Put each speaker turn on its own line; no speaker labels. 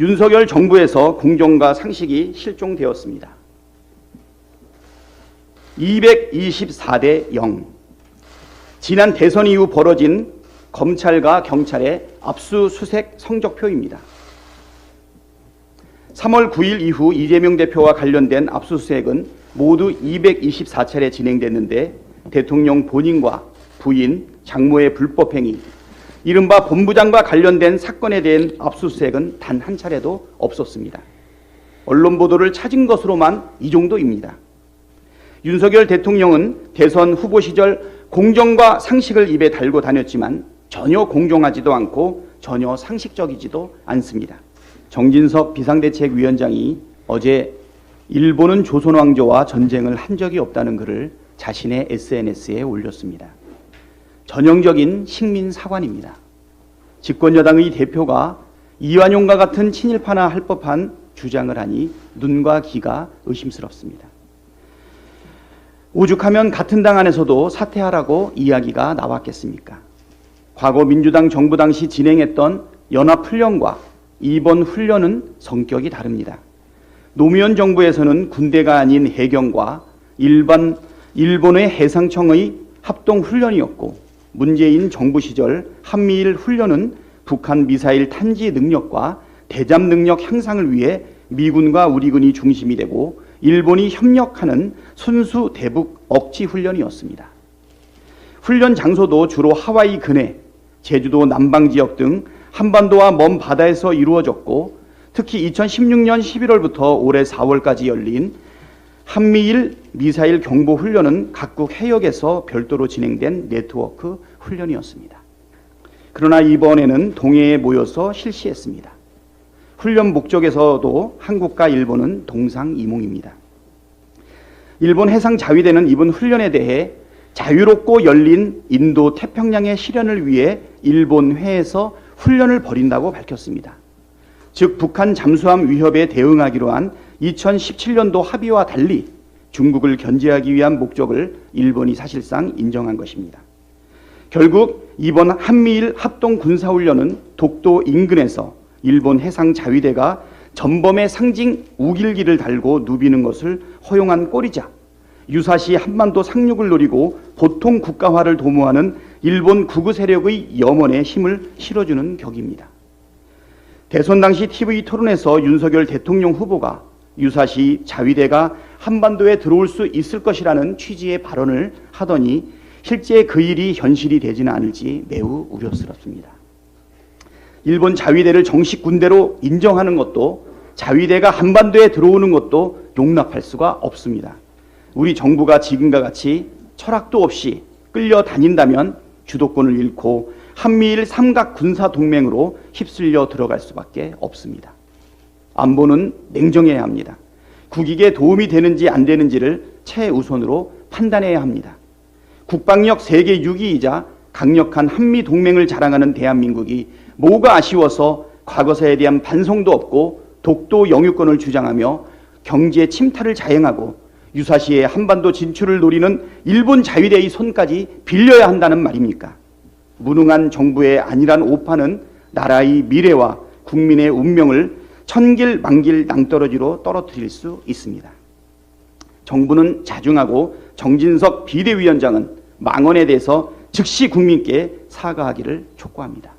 윤석열 정부에서 공정과 상식이 실종되었습니다. 224대 0. 지난 대선 이후 벌어진 검찰과 경찰의 압수수색 성적표입니다. 3월 9일 이후 이재명 대표와 관련된 압수수색은 모두 224차례 진행됐는데 대통령 본인과 부인, 장모의 불법행위, 이른바 본부장과 관련된 사건에 대한 압수수색은 단 한 차례도 없었습니다. 언론 보도를 찾은 것으로만 이 정도입니다. 윤석열 대통령은 대선 후보 시절 공정과 상식을 입에 달고 다녔지만 전혀 공정하지도 않고 전혀 상식적이지도 않습니다. 정진석 비상대책위원장이 어제 일본은 조선 왕조와 전쟁을 한 적이 없다는 글을 자신의 SNS에 올렸습니다. 전형적인 식민 사관입니다. 집권 여당의 대표가 이완용과 같은 친일파나 할 법한 주장을 하니 눈과 귀가 의심스럽습니다. 오죽하면 같은 당 안에서도 사퇴하라고 이야기가 나왔겠습니까? 과거 민주당 정부 당시 진행했던 연합 훈련과 이번 훈련은 성격이 다릅니다. 노무현 정부에서는 군대가 아닌 해경과 일반 일본의 해상청의 합동 훈련이었고 문재인 정부 시절 한미일 훈련은 북한 미사일 탄지 능력과 대잠 능력 향상을 위해 미군과 우리군이 중심이 되고 일본이 협력하는 순수 대북 억지 훈련이었습니다. 훈련 장소도 주로 하와이 근해, 제주도 남방 지역 등 한반도와 먼 바다에서 이루어졌고 특히 2016년 11월부터 올해 4월까지 열린 한미일 미사일 경보 훈련은 각국 해역에서 별도로 진행된 네트워크 훈련이었습니다. 그러나 이번에는 동해에 모여서 실시했습니다. 훈련 목적에서도 한국과 일본은 동상이몽입니다. 일본 해상 자위대는 이번 훈련에 대해 자유롭고 열린 인도 태평양의 실현을 위해 일본 해에서 훈련을 벌인다고 밝혔습니다. 즉 북한 잠수함 위협에 대응하기로 한 2017년도 합의와 달리 중국을 견제하기 위한 목적을 일본이 사실상 인정한 것입니다. 결국 이번 한미일 합동 군사훈련은 독도 인근에서 일본 해상 자위대가 전범의 상징 우길기를 달고 누비는 것을 허용한 꼴이자 유사시 한반도 상륙을 노리고 보통 국가화를 도모하는 일본 구구 세력의 염원에 힘을 실어주는 격입니다. 대선 당시 TV 토론에서 윤석열 대통령 후보가 유사시 자위대가 한반도에 들어올 수 있을 것이라는 취지의 발언을 하더니 실제 그 일이 현실이 되지는 않을지 매우 우려스럽습니다. 일본 자위대를 정식 군대로 인정하는 것도 자위대가 한반도에 들어오는 것도 용납할 수가 없습니다. 우리 정부가 지금과 같이 철학도 없이 끌려다닌다면 주도권을 잃고 한미일 삼각 군사 동맹으로 휩쓸려 들어갈 수밖에 없습니다. 안보는 냉정해야 합니다. 국익에 도움이 되는지 안 되는지를 최우선으로 판단해야 합니다. 국방력 세계 6위이자 강력한 한미 동맹을 자랑하는 대한민국이 뭐가 아쉬워서 과거사에 대한 반성도 없고 독도 영유권을 주장하며 경제 침탈을 자행하고 유사시에 한반도 진출을 노리는 일본 자위대의 손까지 빌려야 한다는 말입니까? 무능한 정부의 안일한 오판은 나라의 미래와 국민의 운명을 천길 만길 낭떠러지로 떨어뜨릴 수 있습니다. 정부는 자중하고 정진석 비대위원장은 망언에 대해서 즉시 국민께 사과하기를 촉구합니다.